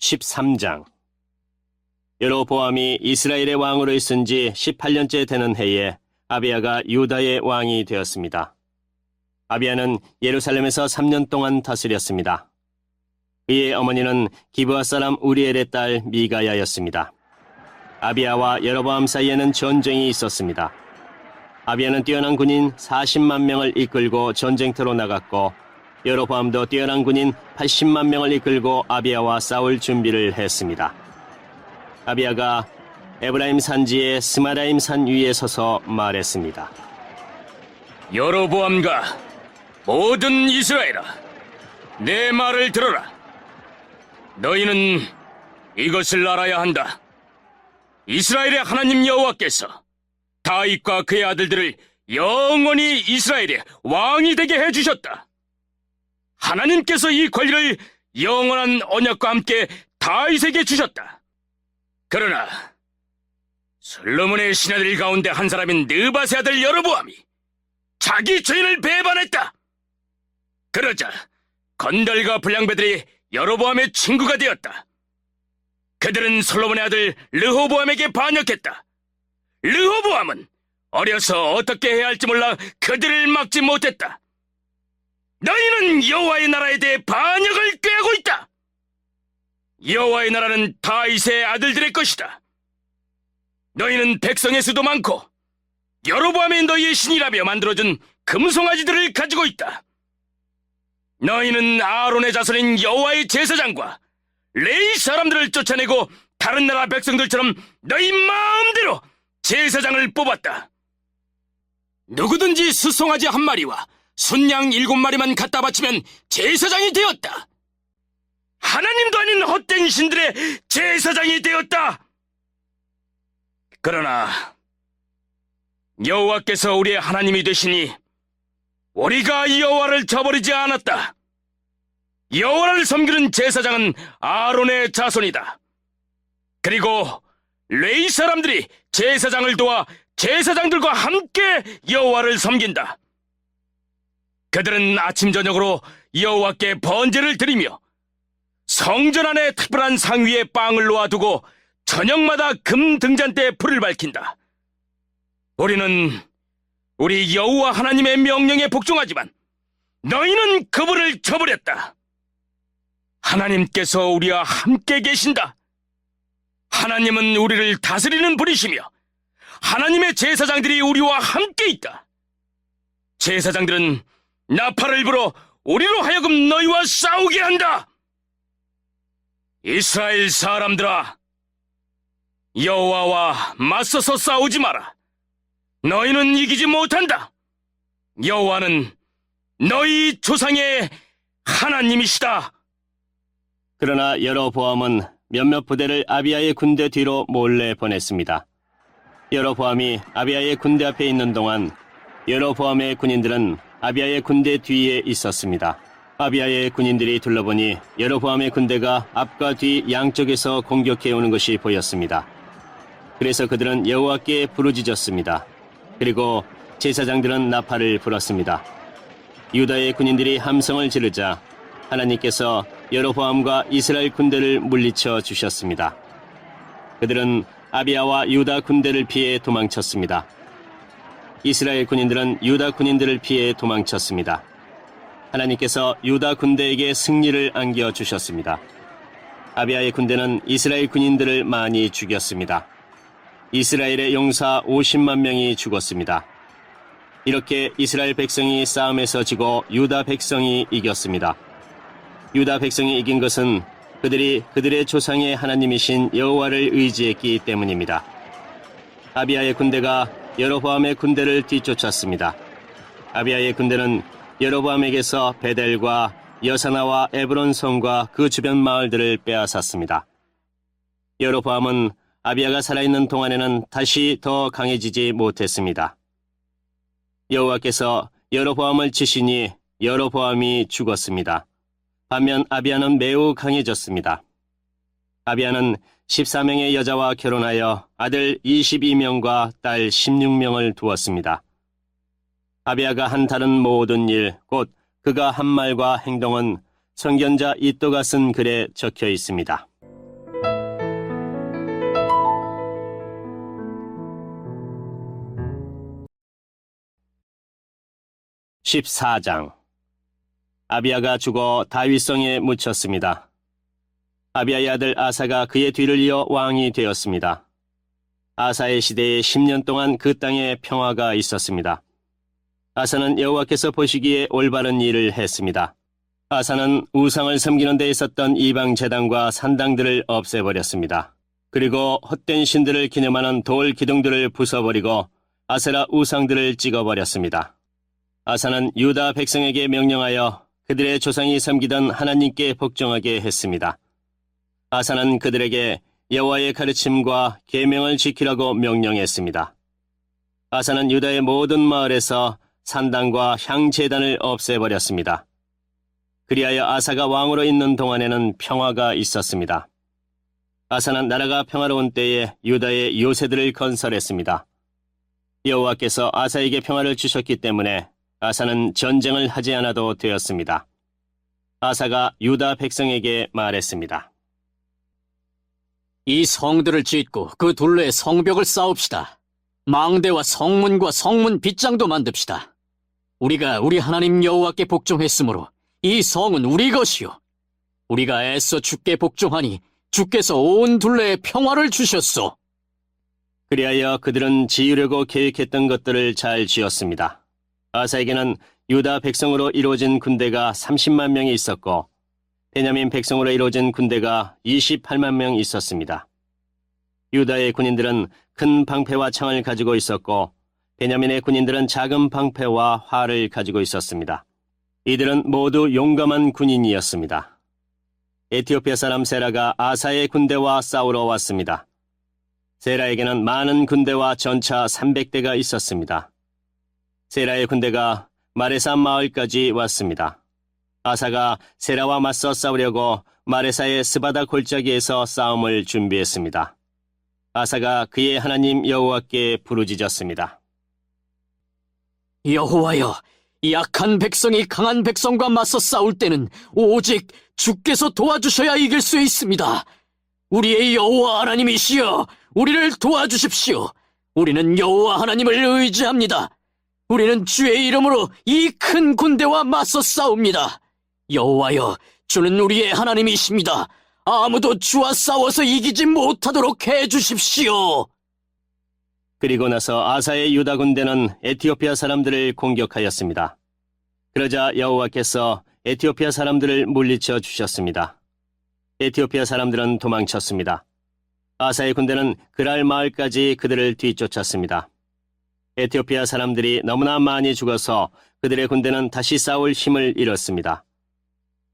13장 여로보암이 이스라엘의 왕으로 있은 지 18년째 되는 해에 아비아가 유다의 왕이 되었습니다. 아비아는 예루살렘에서 3년 동안 다스렸습니다. 그의 어머니는 기브아 사람 우리엘의 딸 미가야였습니다. 아비아와 여로보암 사이에는 전쟁이 있었습니다. 아비아는 뛰어난 군인 40만 명을 이끌고 전쟁터로 나갔고 여로보암도 뛰어난 군인 80만 명을 이끌고 아비아와 싸울 준비를 했습니다. 아비아가 에브라임 산지의 스마라임 산 위에 서서 말했습니다. 여로보암과 모든 이스라엘아, 내 말을 들어라. 너희는 이것을 알아야 한다. 이스라엘의 하나님 여호와께서 다윗과 그의 아들들을 영원히 이스라엘의 왕이 되게 해주셨다. 하나님께서 이 권리를 영원한 언약과 함께 다윗에게 주셨다. 그러나 솔로몬의 신하들 가운데 한 사람인 느바세 아들 여로보암이 자기 죄인을 배반했다. 그러자 건달과 불량배들이 여로보암의 친구가 되었다. 그들은 솔로몬의 아들 르호보암에게 반역했다. 르호보암은 어려서 어떻게 해야 할지 몰라 그들을 막지 못했다. 너희는 여호와의 나라에 대해 반역을 꾀하고 있다. 여호와의 나라는 다윗의 아들들의 것이다. 너희는 백성의 수도 많고 여로보암이 너희의 신이라며 만들어준 금송아지들을 가지고 있다. 너희는 아론의 자손인 여호와의 제사장과 레이 사람들을 쫓아내고 다른 나라 백성들처럼 너희 마음대로 제사장을 뽑았다. 누구든지 수송아지 한 마리와 순양 일곱 마리만 갖다 바치면 제사장이 되었다. 하나님도 아닌 헛된 신들의 제사장이 되었다. 그러나 여호와께서 우리의 하나님이 되시니 우리가 여호와를 저버리지 않았다. 여호와를 섬기는 제사장은 아론의 자손이다. 그리고 레이 사람들이 제사장을 도와 제사장들과 함께 여호와를 섬긴다. 그들은 아침 저녁으로 여호와께 번제를 드리며 성전 안에 특별한 상 위에 빵을 놓아두고 저녁마다 금 등잔대에 불을 밝힌다. 우리는 우리 여호와 하나님의 명령에 복종하지만 너희는 그분을 저버렸다. 하나님께서 우리와 함께 계신다. 하나님은 우리를 다스리는 분이시며 하나님의 제사장들이 우리와 함께 있다. 제사장들은 나팔을 불어 우리로 하여금 너희와 싸우게 한다. 이스라엘 사람들아, 여호와와 맞서서 싸우지 마라. 너희는 이기지 못한다. 여호와는 너희 조상의 하나님이시다. 그러나 여로보암은 몇몇 부대를 아비아의 군대 뒤로 몰래 보냈습니다. 여로보암이 아비아의 군대 앞에 있는 동안 여로보암의 군인들은 아비아의 군대 뒤에 있었습니다. 아비아의 군인들이 둘러보니 여로보암의 군대가 앞과 뒤 양쪽에서 공격해 오는 것이 보였습니다. 그래서 그들은 여호와께 부르짖었습니다. 그리고 제사장들은 나팔을 불었습니다. 유다의 군인들이 함성을 지르자 하나님께서 여로보암과 이스라엘 군대를 물리쳐 주셨습니다. 그들은 아비아와 유다 군대를 피해 도망쳤습니다. 이스라엘 군인들은 유다 군인들을 피해 도망쳤습니다. 하나님께서 유다 군대에게 승리를 안겨 주셨습니다. 아비아의 군대는 이스라엘 군인들을 많이 죽였습니다. 이스라엘의 용사 50만 명이 죽었습니다. 이렇게 이스라엘 백성이 싸움에서 지고 유다 백성이 이겼습니다. 유다 백성이 이긴 것은 그들이 그들의 조상의 하나님이신 여호와를 의지했기 때문입니다. 아비아의 군대가 여로보암의 군대를 뒤쫓았습니다. 아비아의 군대는 여로보암에게서 베델과 여사나와 에브론 성과 그 주변 마을들을 빼앗았습니다. 여로보암은 아비아가 살아있는 동안에는 다시 더 강해지지 못했습니다. 여호와께서 여로보암을 치시니 여로보암이 죽었습니다. 반면 아비아는 매우 강해졌습니다. 아비아는 14명의 여자와 결혼하여 아들 22명과 딸 16명을 두었습니다. 아비아가 한 다른 모든 일, 곧 그가 한 말과 행동은 성견자 이또가 쓴 글에 적혀 있습니다. (14장) 아비아가 죽어 다윗성에 묻혔습니다. 아비아의 아들 아사가 그의 뒤를 이어 왕이 되었습니다. 아사의 시대에 10년 동안 그 땅에 평화가 있었습니다. 아사는 여호와께서 보시기에 올바른 일을 했습니다. 아사는 우상을 섬기는 데 있었던 이방 제단과 산당들을 없애버렸습니다. 그리고 헛된 신들을 기념하는 돌 기둥들을 부숴버리고 아세라 우상들을 찍어버렸습니다. 아사는 유다 백성에게 명령하여 그들의 조상이 섬기던 하나님께 복종하게 했습니다. 아사는 그들에게 여호와의 가르침과 계명을 지키라고 명령했습니다. 아사는 유다의 모든 마을에서 산당과 향제단을 없애버렸습니다. 그리하여 아사가 왕으로 있는 동안에는 평화가 있었습니다. 아사는 나라가 평화로운 때에 유다의 요새들을 건설했습니다. 여호와께서 아사에게 평화를 주셨기 때문에 아사는 전쟁을 하지 않아도 되었습니다. 아사가 유다 백성에게 말했습니다. 이 성들을 짓고 그 둘레에 성벽을 쌓읍시다. 망대와 성문과 성문 빗장도 만듭시다. 우리가 우리 하나님 여호와께 복종했으므로 이 성은 우리 것이요. 우리가 애써 주께 복종하니 주께서 온 둘레에 평화를 주셨소. 그리하여 그들은 지으려고 계획했던 것들을 잘 지었습니다. 아사에게는 유다 백성으로 이루어진 군대가 30만 명이 있었고 베냐민 백성으로 이루어진 군대가 28만 명 있었습니다. 유다의 군인들은 큰 방패와 창을 가지고 있었고 베냐민의 군인들은 작은 방패와 활을 가지고 있었습니다. 이들은 모두 용감한 군인이었습니다. 에티오피아 사람 세라가 아사의 군대와 싸우러 왔습니다. 세라에게는 많은 군대와 전차 300대가 있었습니다. 세라의 군대가 마레사 마을까지 왔습니다. 아사가 세라와 맞서 싸우려고 마레사의 스바다 골짜기에서 싸움을 준비했습니다. 아사가 그의 하나님 여호와께 부르짖었습니다. 여호와여, 약한 백성이 강한 백성과 맞서 싸울 때는 오직 주께서 도와주셔야 이길 수 있습니다. 우리의 여호와 하나님이시여, 우리를 도와주십시오. 우리는 여호와 하나님을 의지합니다. 우리는 주의 이름으로 이 큰 군대와 맞서 싸웁니다. 여호와여, 주는 우리의 하나님이십니다. 아무도 주와 싸워서 이기지 못하도록 해 주십시오. 그리고 나서 아사의 유다 군대는 에티오피아 사람들을 공격하였습니다. 그러자 여호와께서 에티오피아 사람들을 물리쳐 주셨습니다. 에티오피아 사람들은 도망쳤습니다. 아사의 군대는 그랄 마을까지 그들을 뒤쫓았습니다. 에티오피아 사람들이 너무나 많이 죽어서 그들의 군대는 다시 싸울 힘을 잃었습니다.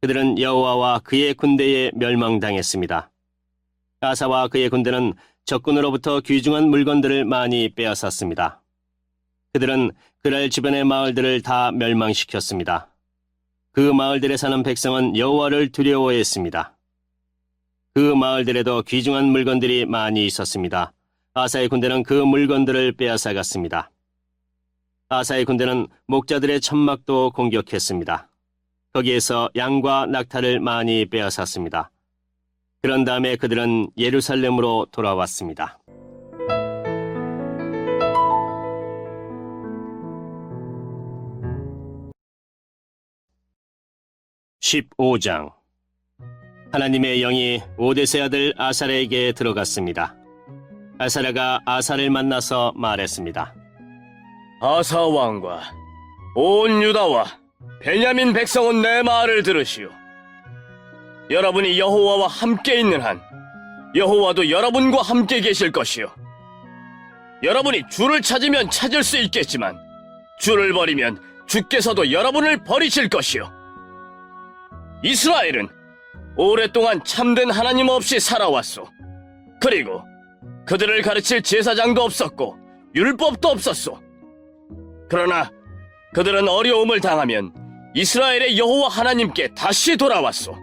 그들은 여호와와 그의 군대에 멸망당했습니다. 아사와 그의 군대는 적군으로부터 귀중한 물건들을 많이 빼앗았습니다. 그들은 그랄 주변의 마을들을 다 멸망시켰습니다. 그 마을들에 사는 백성은 여호와를 두려워했습니다. 그 마을들에도 귀중한 물건들이 많이 있었습니다. 아사의 군대는 그 물건들을 빼앗아갔습니다. 아사의 군대는 목자들의 천막도 공격했습니다. 거기에서 양과 낙타를 많이 빼앗았습니다. 그런 다음에 그들은 예루살렘으로 돌아왔습니다. (15장) 하나님의 영이 오데세 아들 아사레에게 들어갔습니다. 아사라가 아사를 만나서 말했습니다. 아사 왕과 온 유다와 베냐민 백성은 내 말을 들으시오. 여러분이 여호와와 함께 있는 한 여호와도 여러분과 함께 계실 것이요. 여러분이 주를 찾으면 찾을 수 있겠지만 주를 버리면 주께서도 여러분을 버리실 것이요. 이스라엘은 오랫동안 참된 하나님 없이 살아왔소. 그리고 그들을 가르칠 제사장도 없었고 율법도 없었소. 그러나 그들은 어려움을 당하면 이스라엘의 여호와 하나님께 다시 돌아왔소.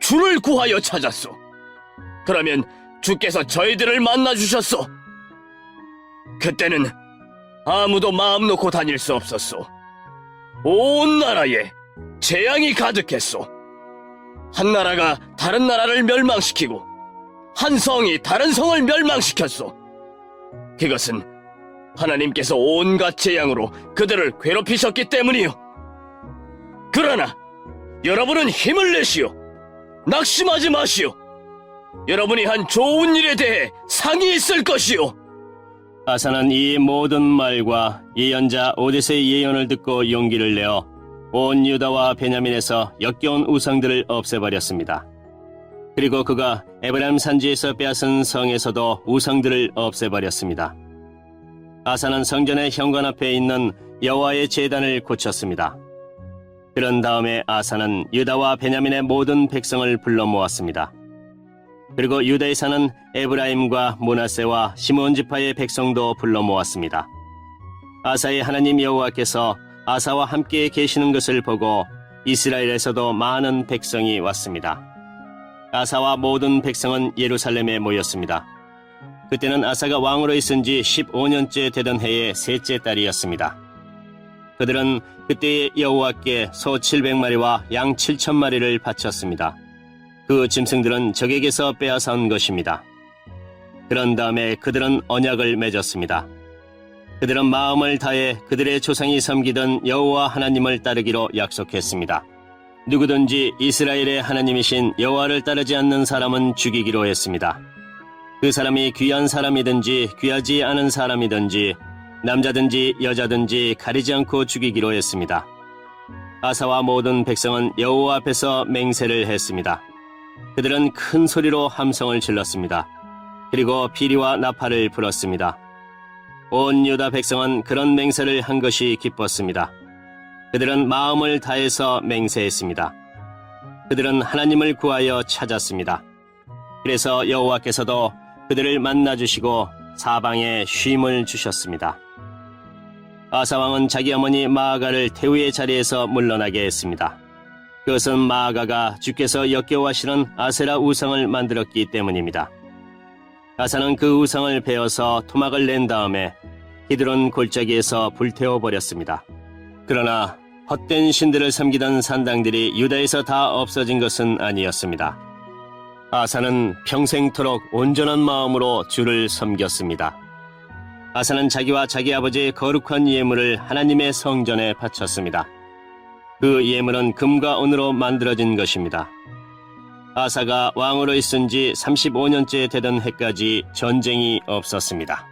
주를 구하여 찾았소. 그러면 주께서 저희들을 만나 주셨소. 그때는 아무도 마음 놓고 다닐 수 없었소. 온 나라에 재앙이 가득했소. 한 나라가 다른 나라를 멸망시키고 한 성이 다른 성을 멸망시켰소. 그것은 하나님께서 온갖 재앙으로 그들을 괴롭히셨기 때문이요. 그러나 여러분은 힘을 내시오. 낙심하지 마시오. 여러분이 한 좋은 일에 대해 상이 있을 것이오. 아사는 이 모든 말과 예언자 오데스의 예언을 듣고 용기를 내어 온 유다와 베냐민에서 역겨운 우상들을 없애버렸습니다. 그리고 그가 에브라임 산지에서 빼앗은 성에서도 우상들을 없애버렸습니다. 아사는 성전의 현관 앞에 있는 여호와의 제단을 고쳤습니다. 그런 다음에 아사는 유다와 베냐민의 모든 백성을 불러 모았습니다. 그리고 유다에 사는 에브라임과 모나세와 시몬 지파의 백성도 불러 모았습니다. 아사의 하나님 여호와께서 아사와 함께 계시는 것을 보고 이스라엘에서도 많은 백성이 왔습니다. 아사와 모든 백성은 예루살렘에 모였습니다. 그때는 아사가 왕으로 있은 지 15년째 되던 해의 셋째 달이었습니다. 그들은 그때의 여호와께 소 700마리와 양 7천마리를 바쳤습니다. 그 짐승들은 적에게서 빼앗아온 것입니다. 그런 다음에 그들은 언약을 맺었습니다. 그들은 마음을 다해 그들의 조상이 섬기던 여호와 하나님을 따르기로 약속했습니다. 누구든지 이스라엘의 하나님이신 여호와를 따르지 않는 사람은 죽이기로 했습니다. 그 사람이 귀한 사람이든지 귀하지 않은 사람이든지 남자든지 여자든지 가리지 않고 죽이기로 했습니다. 아사와 모든 백성은 여호와 앞에서 맹세를 했습니다. 그들은 큰 소리로 함성을 질렀습니다. 그리고 비리와 나팔을 불었습니다. 온 유다 백성은 그런 맹세를 한 것이 기뻤습니다. 그들은 마음을 다해서 맹세했습니다. 그들은 하나님을 구하여 찾았습니다. 그래서 여호와께서도 그들을 만나 주시고 사방에 쉼을 주셨습니다. 아사 왕은 자기 어머니 마아가를 태우의 자리에서 물러나게 했습니다. 그것은 마아가가 주께서 역겨워하시는 아세라 우상을 만들었기 때문입니다. 아사는 그 우상을 베어서 토막을 낸 다음에 히드론 골짜기에서 불태워 버렸습니다. 그러나 헛된 신들을 섬기던 산당들이 유다에서 다 없어진 것은 아니었습니다. 아사는 평생토록 온전한 마음으로 주를 섬겼습니다. 아사는 자기와 자기 아버지의 거룩한 예물을 하나님의 성전에 바쳤습니다. 그 예물은 금과 은으로 만들어진 것입니다. 아사가 왕으로 있은 지 35년째 되던 해까지 전쟁이 없었습니다.